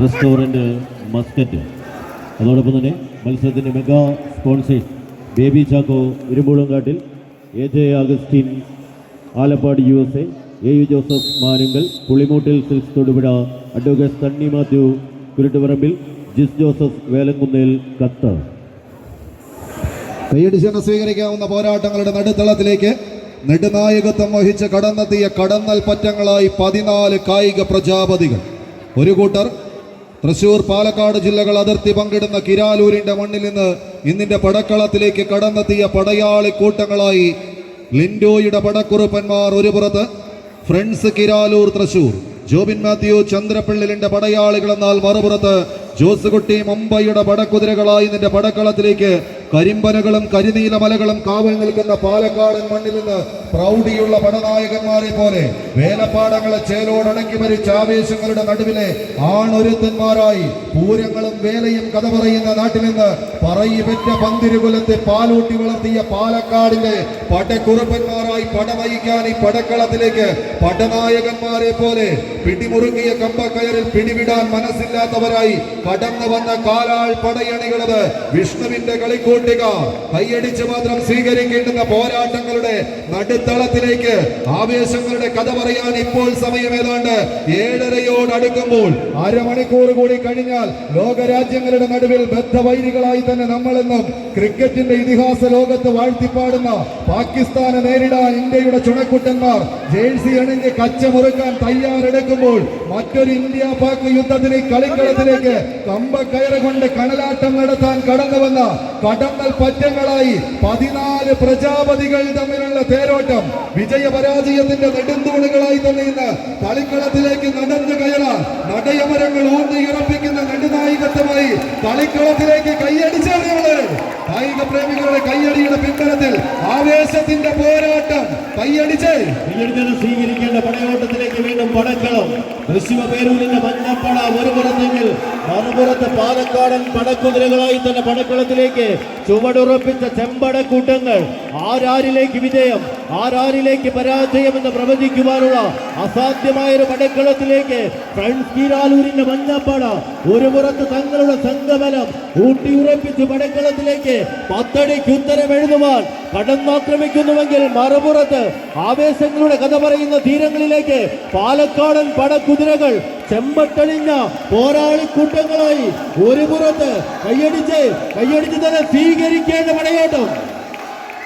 Restaurant Muscat. അതോടൊപ്പം തന്നെ മത്സരത്തിന്റെ mega sponsors Baby Chacko Irumbulankattil. A J Augustine Alappad U S A A U Joseph Manunkal Pulimoottil silks Thodupuzha. Advocate Sunny Mathew Kuruttuparambil Jis Joseph Velankunnel കത്ത് കൈയടിച്ചെന്ന് സ്വീകരിക്കാവുന്ന പോരാട്ടങ്ങളുടെ നടുത്തളത്തിലേക്ക് നെടുനായകത്വം വഹിച്ച് കടന്നെത്തിയ കടന്നൽ പറ്റങ്ങളായി പതിനാല് കായിക പ്രജാപതികൾ. ഒരു കൂട്ടർ. തൃശൂർ പാലക്കാട് ജില്ലകൾ അതിർത്തി പങ്കിടുന്ന കിരാലൂരിന്റെ മണ്ണിൽ നിന്ന് ഇന്നിന്റെ പടക്കളത്തിലേക്ക് കടന്നെത്തിയ പടയാളി കൂട്ടങ്ങളായി ലിൻഡോയുടെ പടക്കുറുപ്പന്മാർ ഒരു പുറത്ത്. ഫ്രണ്ട്സ് കിരാലൂർ തൃശൂർ. ജോബിൻ മാത്യു ചന്ദ്രപ്പിള്ളിലിന്റെ പടയാളികൾ എന്നാൽ മറുപുറത്ത്. ജോസുകുട്ടി മുംബൈയുടെ പടക്കുതിരകളായി നിന്റെ പടക്കളത്തിലേക്ക് കരിമ്പനകളും കരിനീല മലകളും കാവൽ നിൽക്കുന്ന പാലക്കാടൻ മണ്ണിൽ നിന്ന് പ്രൗഢിയുള്ള പടനായകന്മാരെ പോലെ വേലപ്പാടങ്ങളെ ചേലോടടക്കി മരിച്ച ആവേശങ്ങളുടെ നടുവിലെ ആണൊരുത്തന്മാരായി പൂരങ്ങളും വേലയും കഥ പറയുന്ന നാട്ടിൽ നിന്ന് പറയിപെറ്റ പന്തിരുകുലത്തെ പാലൂട്ടി വളർത്തിയ പാലക്കാടിന്റെ പടക്കുറുപ്പന്മാരായി പടവഹിക്കാൻ ഈ പടക്കളത്തിലേക്ക് പടനായകന്മാരെ പോലെ പിടിമുറുങ്ങിയ കമ്പക്കയറിൽ പിടിവിടാൻ മനസ്സില്ലാത്തവരായി കടന്നു വന്ന കാലാൾ പടയണികളത് വിഷ്ണുവിന്റെ കളിക്കൂട്ടിക കൈയടിച്ച് മാത്രം സ്വീകരിക്കേണ്ടുന്ന പോരാട്ടങ്ങളുടെ നടുത്തളത്തിലേക്ക് ആവേശങ്ങളുടെ കഥ പറയാൻ ഇപ്പോൾ സമയം ഏതാണ്ട് ഏഴരയോട് അടുക്കുമ്പോൾ അരമണിക്കൂർ കൂടി കഴിഞ്ഞാൽ ലോകരാജ്യങ്ങളുടെ നടുവിൽ ബദ്ധവൈരികളായി തന്നെ നമ്മളെന്നും ക്രിക്കറ്റിന്റെ ഇതിഹാസ ലോകത്ത് വാഴ്ത്തിപ്പാടുന്ന പാകിസ്ഥാനെ നേരിടാൻ ഇന്ത്യയുടെ ചുണക്കുട്ടന്മാർ ജേഴ്സി അണിഞ്ഞ് കച്ചമുറുക്കാൻ തയ്യാറെടുക്കുമ്പോൾ മറ്റൊരു ഇന്ത്യ പാക് യുദ്ധത്തിന് കളിക്കളത്തിലേക്ക് കമ്പ കൊണ്ട് കണലാട്ടം നടത്താൻ കടന്നു വന്ന കടന്നൽ പറ്റങ്ങളായി പതിനാല് പ്രജാപതികൾ തമ്മിലുള്ള തേരോട്ടം. വിജയപരാജയത്തിന്റെ നെടുന്തൂണുകളായി തന്നെ ഇന്ന് കളിക്കളത്തിലേക്ക് നടന്നു കയറാൻ നടയമരങ്ങൾ ഊന്നി ഉറപ്പിക്കുന്ന നെടുനായികത്വമായി കളിക്കളത്തിലേക്ക് കൈയടിച്ചാണ് കായിക പ്രേമികളുടെ കയ്യടിയുടെ പിൻബലത്തിൽ ആവേശത്തിന്റെ പോരാട്ടം. പിന്നീട് സ്വീകരിക്കേണ്ട പടയോട്ടത്തിലേക്ക് വീണ്ടും പടക്കളം. തൃശ്ശിവ പേരൂരിന്റെ മഞ്ഞപ്പട ഒരു പുറത്തെങ്കിൽ മറുപുറത്ത് പാലക്കാടൻ പടക്കുതിരകളായി തന്നെ പടക്കളത്തിലേക്ക് ചുവടുറപ്പിച്ച ചെമ്പടക്കൂട്ടങ്ങൾ. ആരാരിലേക്ക് വിജയം ആരാരിലേക്ക് പരാജയം എന്ന് പ്രവചിക്കുവാനുള്ള അസാധ്യമായ ഒരു പടക്കളത്തിലേക്ക് ഫ്രണ്ട്സ് കീരാലൂരിന്റെ മഞ്ഞപ്പട. ഒരു പുറത്ത് തങ്ങളുടെ സംഘബലം ഊട്ടിയുറപ്പിച്ച് പടക്കളത്തിലേക്ക് പത്തടിക്ക് ഉത്തരം എഴുതുവാൻ കടന്നാക്രമിക്കുന്നുവെങ്കിൽ മറുപുറത്ത് ആവേശങ്ങളുടെ കഥ പറയുന്ന തീരങ്ങളിലേക്ക് പാലക്കാടൻ പടക്കുതിരകൾ ചെമ്പട്ടണിഞ്ഞ പോരാളിക്കൂട്ടങ്ങളായി ഒരു പുറത്ത് കൈയടിച്ച് കൈയടിച്ച് തന്നെ സ്വീകരിക്കേണ്ട പടയോട്ടം.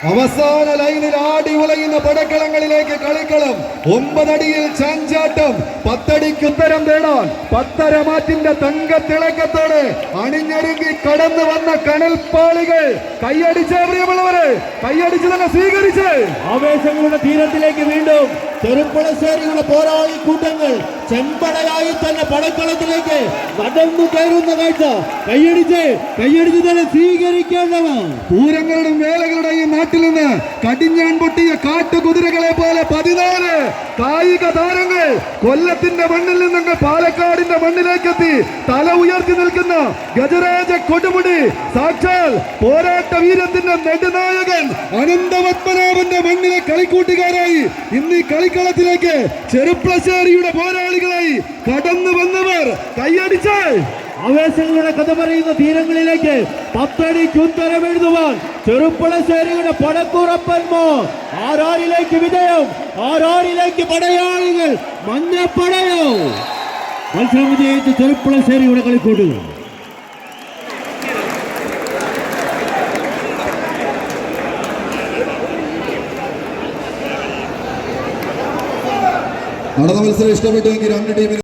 അവസാന ലൈനിൽ ആടി ഉലയുന്ന പടക്കളങ്ങളിലേക്ക് കളിക്കളം. ഒമ്പതടിയിൽ ചാഞ്ചാട്ടം. പത്തടിക്ക് ഉത്തരം തേടാൻ. പത്തര മാറ്റിന്റെ തങ്കത്തിളക്കത്തോടെ അണിഞ്ഞൊരുങ്ങി കടന്നു വന്ന കനൽപ്പാളികൾ. കൈയടിച്ച് പ്രിയമുള്ളവരെ കൈയടിച്ച് തന്നെ സ്വീകരിച്ച്. ആവേശങ്ങളുടെ തീരത്തിലേക്ക് വീണ്ടും ചെറുപ്പുളശ്ശേരിയുടെ പോരാളി കൂട്ടങ്ങൾ ചെമ്പടയായി തന്നെ പടക്കളത്തിലേക്ക് നടന്നു കയറുന്ന കാഴ്ച. കൈയടിച്ച് കൈയടിച്ച് തന്നെ സ്വീകരിക്കേണ്ടവ പൂരങ്ങളുടെയും വേലകളുടെയും നാട്ടിൽ നിന്ന് കടിഞ്ഞാൻ പൊട്ടിയ കാട്ടുകുതിരകളെ പോലെ പതിനാല് കായിക താരങ്ങൾ കൊല്ലത്തിന്റെ മണ്ണിൽ നിന്നങ്ങ് പാലക്കാടിന്റെ മണ്ണിലേക്കെത്തി തല ഉയർത്തി നിൽക്കുന്ന ഗജരാജ കൊടുമുടി. സാക്ഷാൽ പോരാട്ട വീരത്തിന്റെ നെടുനായകൻ അനന്തപത്മനാഭന്റെ മണ്ണിലെ കളിക്കൂട്ടുകാരായി ഇന്ന് ഈ കളിക്കളത്തിലേക്ക് ചെറുപ്പശ്ശേരിയുടെ പോരാളികളായി കടന്നു വന്നവർ കൈയടിച്ച് ആവേശങ്ങളുടെ കഥ പറയുന്ന തീരങ്ങളിലേക്ക് പത്തടി ഉത്തരം എഴുതുവാൻ ചെറുപ്പളശ്ശേരിയുടെ പടക്കുറപ്പന്മോ ആരാരിലേക്ക് വിജയം? ആരാരിലേക്ക് പടയാളികൾ? മഞ്ഞപ്പടയോ? മത്സരം വിജയിച്ച് ചെറുപ്പളശ്ശേരിയുടെ കളിക്കൂട്ടുകൾ നടന്ന മത്സരം ഇഷ്ടപ്പെട്ടുവെങ്കിൽ രണ്ട് ടീമിന്